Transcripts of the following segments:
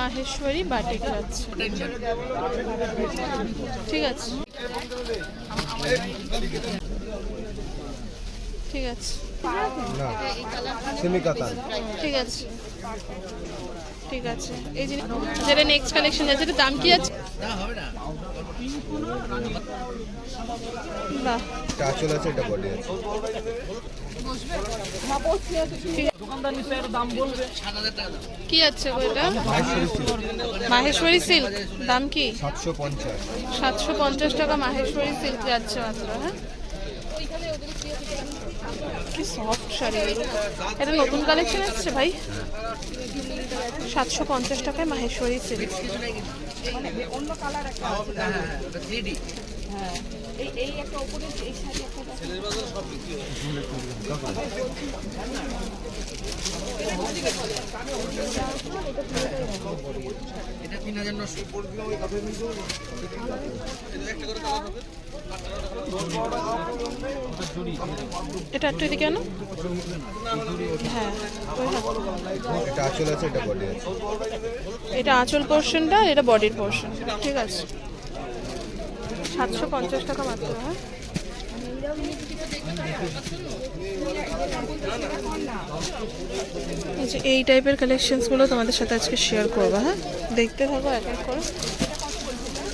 Maheshwari batik যাচ্ছে। ঠিক আছে। ঠিক আছে। ঠিক আছে। ঠিক আছে। এই জিনিস যেটা নেক্সট কালেকশন আছে দাম কি আছে? বাহ আছে এটা বডি আছে। কি আছে মাহেশ্বরী সিল্ক। দাম কি? সাতশো পঞ্চাশ। সাতশো পঞ্চাশ টাকা মাহেশ্বরী সিল্ক যাচ্ছে মাত্র হ্যাঁ? কি সফট শাড়ি। এটা নতুন কালেকশন এসছে ভাই? সাতশো পঞ্চাশ টাকায় মাহেশ্বরী সিল্ক। এটা একটু এদিকে আনো হ্যাঁ ওই হাত। এটা আঁচল আছে এটা বডি আছে। এটা আঁচল পোর্শনটা এটা বডির পোর্শন ঠিক আছে। সাতশো পঞ্চাশ টাকা মাত্র হ্যাঁ। এই টাইপের কালেকশনসগুলো তোমাদের সাথে আজকে শেয়ার করব হ্যাঁ। দেখতে থাকো এক এক করে।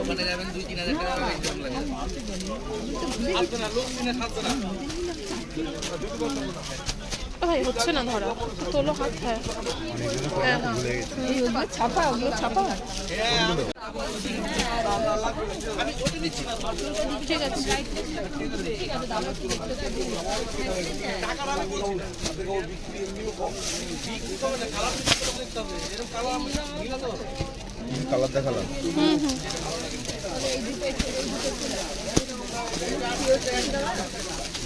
ওখানে যাবেন দুই তিন হাজার টাকা লাগে ও ভাই হচ্ছে না ধরা তোলো হাত হ্যাঁ হ্যাঁ হ্যাঁ ছাপা ওগুলো ছাপা ঠিক আছে কালার দেখালাম হুম হুম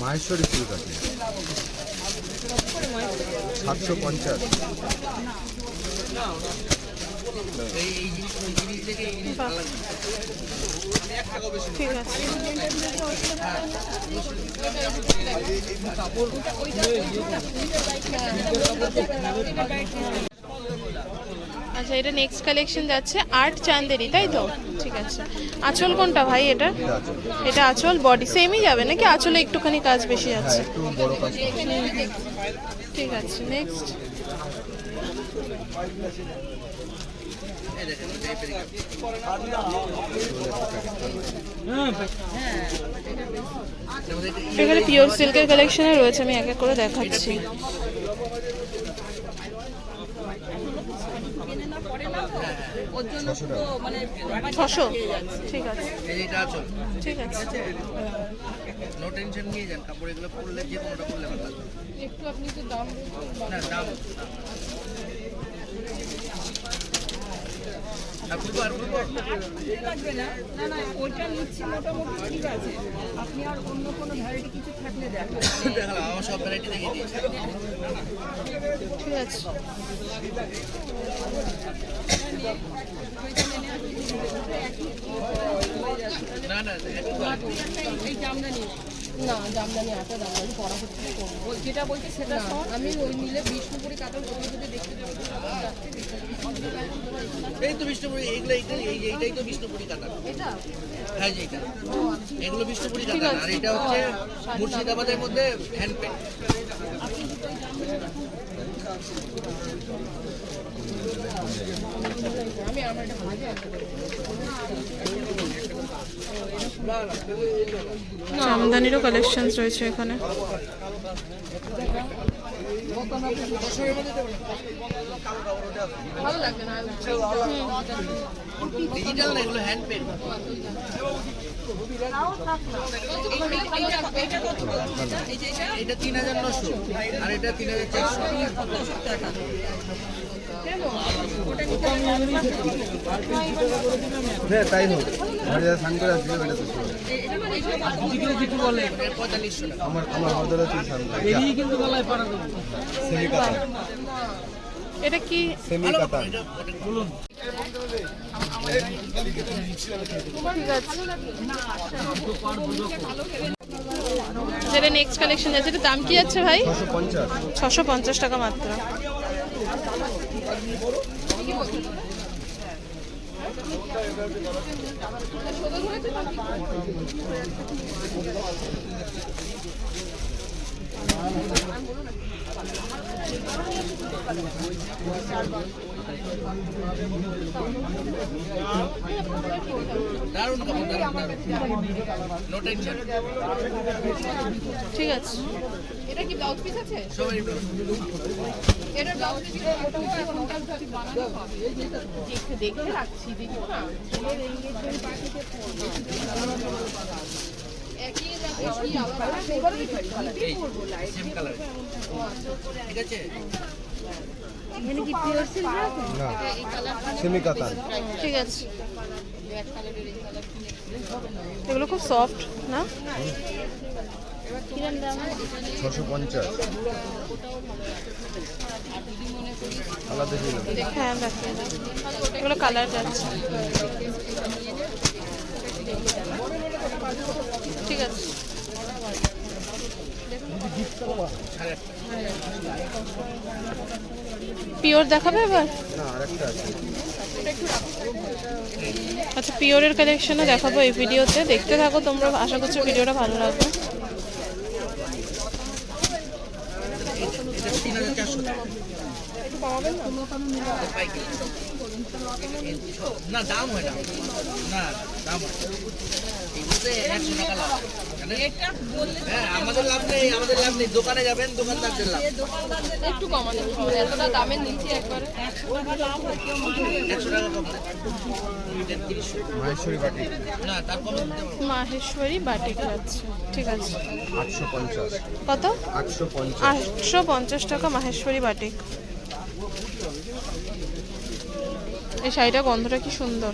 মাহেশ্বরী সিল্ক আছে সাতশো পঞ্চাশ। আচ্ছা এটা নেক্সট কালেকশন যাচ্ছে আট চান্দেরি তাই তো? ঠিক আছে। আঁচল কোনটা ভাই এটা? এটা আঁচল। বডি সেমই যাবে নাকি? আঁচলে একটুখানি কাজ বেশি হ্যাঁ যাচ্ছে কাজ ঠিক আছে নেক্সট এখানে পিওর সিল্কের কালেকশনে রয়েছে আমি এক এক করে দেখাচ্ছি। ছশো ঠিক আছে। ঠিক আছে। নো টেনশন নিয়ে যান কাপড় এগুলো পরলে যে কোনোটা পরলে ভালো লাগবে। একটু আপনি তো দাম না দাম আর বলব আর বলব লাগবে না না ঠিক আছে আপনি আর অন্য কোনো ভ্যারাইটি কিছু থাকলে দেখেন সব ঠিক আছে না না এই জামদানি না জামদানি আটা জামদানি পড়া হচ্ছে করব। যেটা বলছে সেটা আমি ওই নিলে বিষ্ণুপুরি কাতার ওই যদি দেখতে যাব এই তো বিষ্ণুপুরি এইগুলো এইটা এই এইটাই তো বিষ্ণুপুরি কাতার এটা? হ্যাঁ যে এটা। এগুলো বিষ্ণুপুরি কাতার আর এটা হচ্ছে মুর্শিদাবাদের মধ্যে হ্যান্ড পেন্ট জামদানিরও কালেকশনস রয়েছে এখানে। ভালো লাগবে না ডিজিটাল না এগুলো হ্যান্ড পেন এটা তিন হাজার নশো আর এটা তিন হাজার চারশো। হ্যাঁ তাই হোক আমার যারা করে আসবে ওটা তো শুনো। পঁয়তাল্লিশশো টাকা আমার আমার হদরা তুই করে। সেমি কাতান এটা কি? সেমি আছে যেটা নেক্সট কালেকশন আছে এটার দাম কি আছে ভাই? ছশো পঞ্চাশ টাকা মাত্র। ঠিক আছে। এটা কি ব্লাউজ পিস আছে? এটা ব্লাউজ পিস দেখে দেখে রাখছি দেখো না। একই আলাদা? কালার ঠিক আছে? ঠিক আছে। এগুলো খুব সফট না? ছশো পঞ্চাশ। আলাদা হ্যাঁ এগুলো কালার যাচ্ছে। ঠিক আছে। পিওর দেখাবে এবার? না আরেকটা আছে। আচ্ছা পিওরের কালেকশনে দেখাবো এই ভিডিওতে। দেখতে থাকো তোমরা আশা করছ ভিডিওটা ভালো লাগবে। এটা না দাম হয় না না দাম হয়। একশো টাকা লাভ। হ্যাঁ আমাদের লাভ নেই আমাদের লাভ নেই। দোকানে যাবেন দোকানদারদের লাভ। একটু কমানো এতটা দামের নিচে একবারে। একশো টাকা কম মাহেশ্বরী বাটিক যাচ্ছে ঠিক আছে। কত? আটশো পঞ্চাশ। টাকা মাহেশ্বরী বাটিক এই শাড়িটা গন্ধটা কি সুন্দর।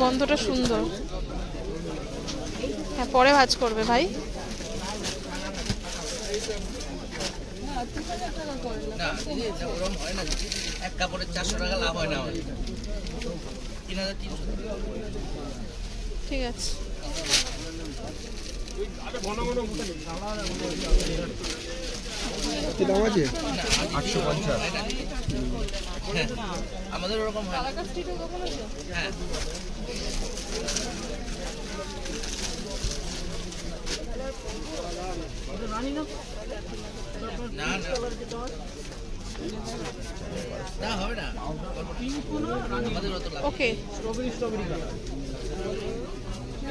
গন্ধটা সুন্দর। হ্যাঁ পরে ভাজ করবে ভাই। এক কাপড়ের চারশো টাকা লাভ হয় না ঠিক আছে। কি দাম আছে? আটশো পঞ্চাশ হ্যাঁ আমাদের ওরকম হয় না। হ্যাঁ। না না। না হবে না। আমাদের অত লাভ ওকে না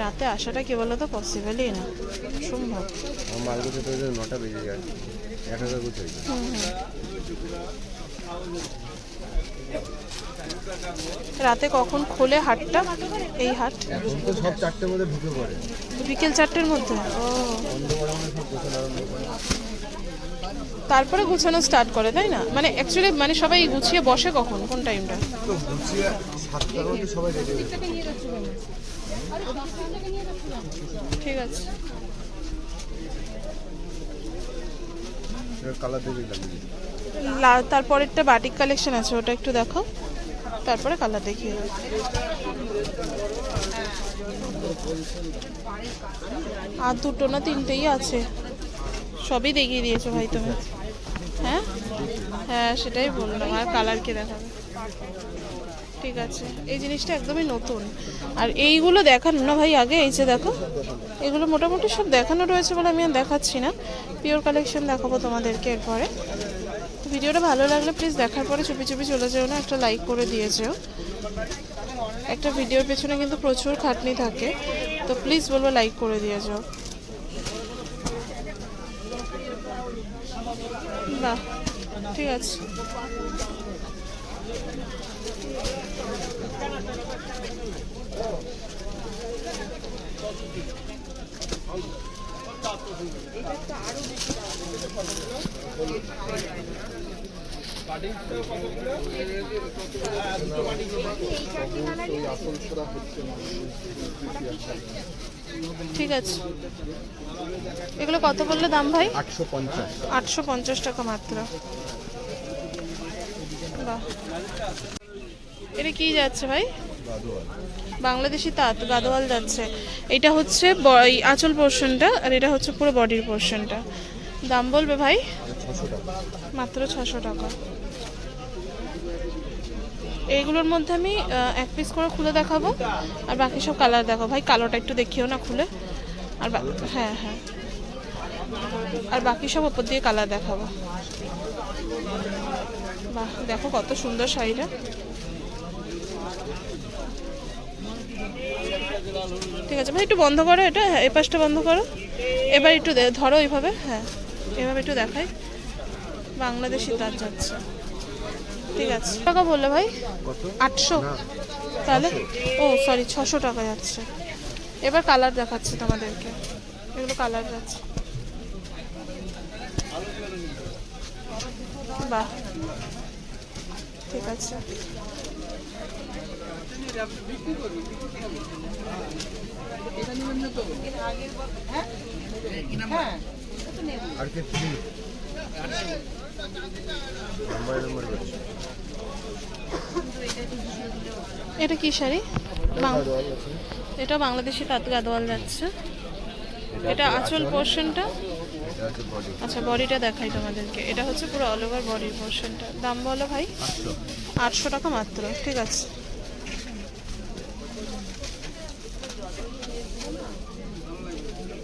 রাতে আসাটা কি বলো তো পসিবলই না। সম্ভব। আমার মাল গুছে তো নটা বেজে যায়। এক হাজার গুছে হুম হুম। রাতে কখন খোলে হাটটা? এই হাট? তো সব চারটের মধ্যে ঢুকে পড়ে। বিকেল চারটের মধ্যে? ও। তারপরে গুছানো স্টার্ট করে তাই না? মানে অ্যাকচুয়ালি মানে সবাই গুছিয়ে বসে কখন? কোন টাইমটা গুছিয়ে সাতটার মধ্যে সবাই রেডি। ঠিক আছে। তারপরেরটা বাটিক কালেকশন আছে ওটা একটু দেখো। তারপরে কালার দেখিয়ে। আর দুটো না তিনটেই আছে। সবই দেখিয়ে দিয়েছ ভাই তুমি। হ্যাঁ? হ্যাঁ সেটাই বললাম আর কালার কে দেখাবে। ঠিক আছে। এই জিনিসটা একদমই নতুন। আর এইগুলো দেখানো না ভাই, আগে এই যে দেখো, এগুলো মোটামুটি সব দেখানো রয়েছে বলে আমি আর দেখাচ্ছি না। পিওর কালেকশন দেখাবো তোমাদেরকে এরপরে। ভিডিওটা ভালো লাগলে প্লিজ দেখার পরে চুপি চুপি চলে যেও না, একটা লাইক করে দিয়ে যেও। একটা ভিডিওর পেছনে কিন্তু প্রচুর খাটনি থাকে। তো প্লিজ বলব লাইক করে দিয়ে যাও। বাহ, ঠিক আছে। ঠিক আছে। এগুলো কত বললে দাম ভাই? আটশো পঞ্চাশ। আটশো পঞ্চাশ টাকা মাত্র। বাহ। এটা কি যাচ্ছে ভাই? বাংলাদেশি তাঁত, গাদোয়াল যাচ্ছে। এটা হচ্ছে আঁচল পোর্শনটা আর এটা হচ্ছে পুরো বডির পোর্শনটা। দাম বলবে ভাই? মাত্র ছশো টাকা। এইগুলোর মধ্যে আমি এক পিস করে খুলে দেখাবো। আর বাকি সব কালার দেখাবো ভাই, কালোটা একটু দেখিও না খুলে। আর হ্যাঁ হ্যাঁ। আর বাকি সব ওপর দিয়ে কালার দেখাবো। বাহ, দেখো কত সুন্দর শাড়িটা। ঠিক আছে ভাই একটু বন্ধ করো এটা হ্যাঁ এ পাশটা বন্ধ করো। এবার একটু ধরো এইভাবে হ্যাঁ এভাবে একটু দেখাই। বাংলাদেশি তার যাচ্ছে। ঠিক আছে। টাকা বললে ভাই? আটশো। তাহলে? ও সরি ছশো টাকা যাচ্ছে। এবার কালার দেখাচ্ছে তোমাদেরকে। এগুলো কালার যাচ্ছে। বাহ। ঠিক আছে। এটা কি শাড়ি? এটা বাংলাদেশি তাঁত গাদোয়াল যাচ্ছে। এটা আঁচল পোর্শনটা? আচ্ছা বডিটা দেখাই তোমাদেরকে। এটা হচ্ছে পুরো অল ওভার বডির পোর্শনটা দাম বলো ভাই। আটশো টাকা মাত্র ঠিক আছে।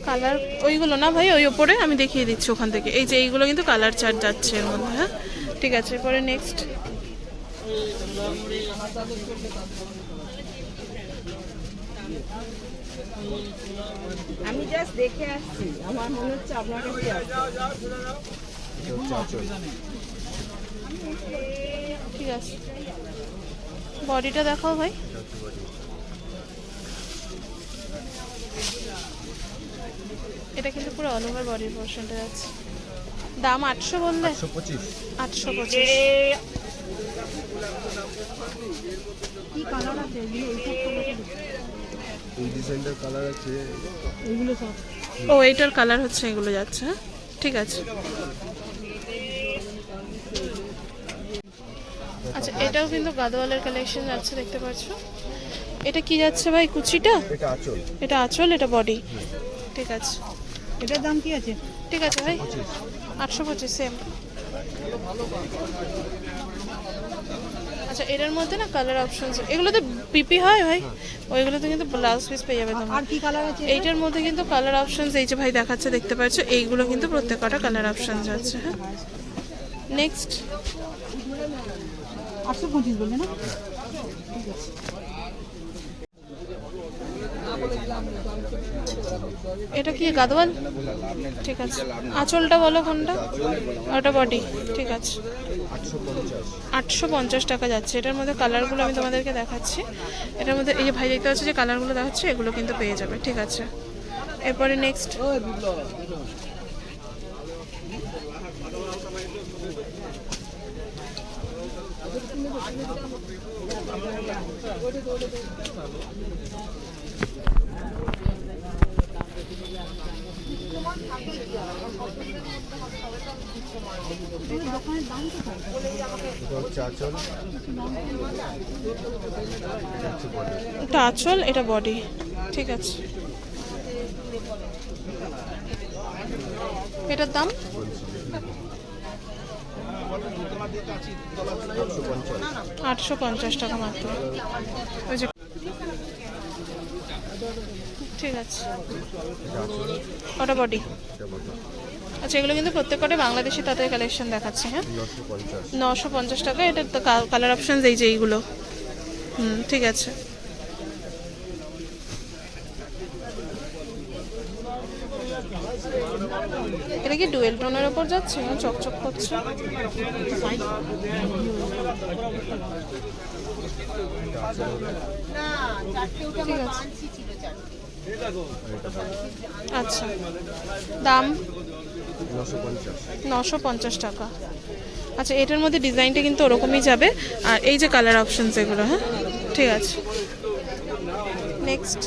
কালার ওইগুলো না ভাই ওই ওপরে আমি দেখিয়ে দিচ্ছি ওখান থেকে। এই যে এইগুলো কিন্তু কালার চার্ট যাচ্ছে এর মধ্যে হ্যাঁ? ঠিক আছে এরপরে নেক্সট আমি জাস্ট দেখে আসছি আমার মনে হচ্ছে আপনার কাছে ঠিক আছে। বডিটা দেখাও ভাই। এটা কিন্তু পুরো অল ওভার বডির পোর্শনটা যাচ্ছে দাম আটশো বললে? একশো পঁচিশ। আটশো পঁচিশ। এই ডিজাইনটার কালার আছে। ও এইটার কালার হচ্ছে এগুলো যাচ্ছে হ্যাঁ? ঠিক আছে। আচ্ছা এটাও কিন্তু গাদোয়ালের কালেকশন যাচ্ছে দেখতে পাচ্ছ। এটা কি যাচ্ছে ভাই কুচিটা? এটা আঁচল। এটা আঁচল এটা বডি ঠিক আছে। এটার দাম কি আছে? ঠিক আছে ভাই। আটশো পঁচিশ সেম আচ্ছা এটার মধ্যে না কালার অপশন এগুলোতে পিপি হয় ভাই। ওইগুলোতে কিন্তু ব্লাউজ পিস পেয়ে যাবে তোমরা। আর কি কালার আছে এইটার মধ্যে কিন্তু কালার অপশনস এই যে ভাই দেখাচ্ছে দেখতে পাচ্ছ এইগুলো কিন্তু প্রত্যেকটা কালার অপশনস আছে হ্যাঁ। নেক্সট আটশো পঁচিশ না? এটা কি গাদওয়াল? ঠিক আছে। আঁচলটা বলো কোনটা ওটা বডি। ঠিক আছে। আটশো পঞ্চাশ। টাকা যাচ্ছে। এটার মধ্যে কালারগুলো আমি তোমাদেরকে দেখাচ্ছি। এটার মধ্যে এই যে ভাই দেখতে পাচ্ছ যে কালারগুলো দেখাচ্ছে, এগুলো কিন্তু পেয়ে যাবে। ঠিক আছে। এরপরে নেক্সট এটা আঁচল এটা বডি ঠিক আছে। এটার দাম? আটশো পঞ্চাশ টাকা মাত্র। ওই যে ঠিক আছে। এটা ওটা বডি আচ্ছা এগুলো কিন্তু প্রত্যেকটা বাংলাদেশি তাঁতের কালেকশন দেখাচ্ছে হ্যাঁ? নশো পঞ্চাশ। টাকা এটার তো কালার অপশন এই যে এইগুলো। হুম ঠিক আছে। এটা কি ডুয়েল টোনের ওপর যাচ্ছে না? চকচক করছে? ঠিক আছে। আচ্ছা। দাম? নশো পঞ্চাশ টাকা। আচ্ছা এটার মধ্যে ডিজাইনটা কিন্তু ওরকমই যাবে। আর এই যে কালার অপশনস এগুলো হ্যাঁ? ঠিক আছে। নেক্সট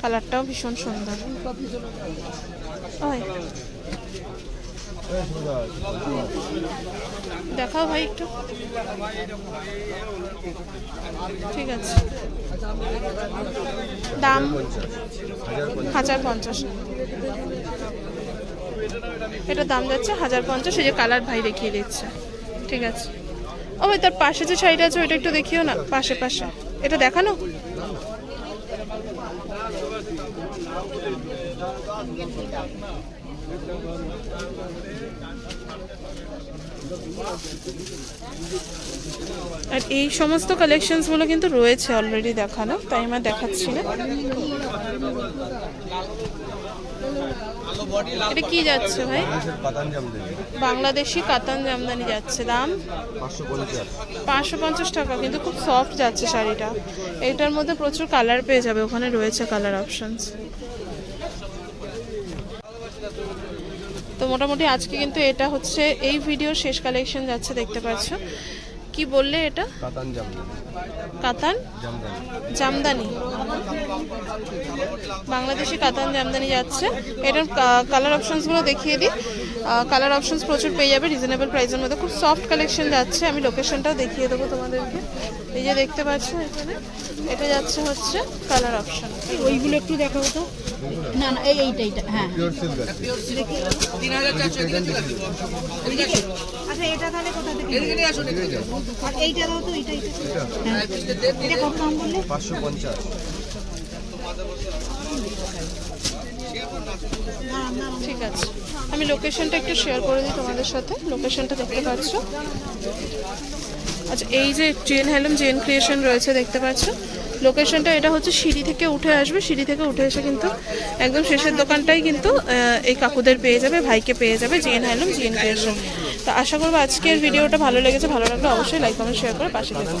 কালারটাও ভীষণ সুন্দর। দেখাও ভাই একটু। ঠিক আছে। দাম হাজার পঞ্চাশ। এটা দাম যাচ্ছে হাজার পঞ্চাশ। এই যে কালার ভাই দেখিয়ে দিচ্ছে। ঠিক আছে। ও ভাই, তার পাশে যে শাড়িটা আছে, ওইটা একটু দেখিও না, পাশে পাশে। এটা দেখানো? আর এই সমস্ত কালেকশনসগুলো কিন্তু রয়েছে অলরেডি দেখানো, তাই আমার দেখাচ্ছি না। এটা কি যাচ্ছে ভাই? বাংলাদেশি কাতান জামদানি যাচ্ছে, দাম? পাঁচশো পঞ্চাশ টাকা, কিন্তু খুব সফট যাচ্ছে শাড়িটা। এটার মধ্যে প্রচুর কালার পেয়ে যাবে, ওখানে রয়েছে কালার অপশনস মোটামুটি আজকে কিন্তু এটা হচ্ছে এই ভিডিও শেষ কালেকশন যাচ্ছে দেখতে পাচ্ছ। কি বললে এটা? কাতান জামদানি। কাতান? জামদানি। জামদানি। বাংলাদেশি কাতান জামদানি যাচ্ছে। এটার কালার অপশনসগুলো দেখিয়ে দিই। কালার অপশনস প্রচুর পেয়ে যাবে রিজনেবল প্রাইসের মধ্যে। খুব সফট কালেকশন যাচ্ছে। আমি লোকেশনটাও দেখিয়ে দেবো তোমাদেরকে। এই যে দেখতে পাচ্ছ এখানে এটা যাচ্ছে হচ্ছে কালার অপশন ওইগুলো একটু দেখাবো তো। না না এই এইটা এইটা হ্যাঁ পিওর সিল্ক আছে। তিন হাজার চারশো এদিকে চলে আসুন। এদিকে আসুন। আচ্ছা এটা তাহলে কোথা থেকে এদিকে নিয়ে আসুন এদিকে আর এইটা দাও তো এইটা এইটা। হ্যাঁ, এটা কত দাম বললে? পাঁচশো পঞ্চাশ। ঠিক আছে। আমি লোকেশনটা একটু শেয়ার করে দিই তোমাদের সাথে। লোকেশনটা দেখতে পাচ্ছ? আচ্ছা এই যে জেন হ্যালুম জেন ক্রিয়েশন রয়েছে দেখতে পাচ্ছ? লোকেশনটা এটা হচ্ছে সিঁড়ি থেকে উঠে আসবে। সিঁড়ি থেকে উঠে এসে কিন্তু একদম শেষের দোকানটাই কিন্তু এই কাকুদের পেয়ে যাবে, ভাইকে পেয়ে যাবে, জিএন হাইলুম, জিএন ক্রিয়েশন তো আশা করব আজকের ভিডিওটা ভালো লেগেছে, ভালো লাগলে অবশ্যই লাইক কমেন্ট শেয়ার করে পাশে থাকবে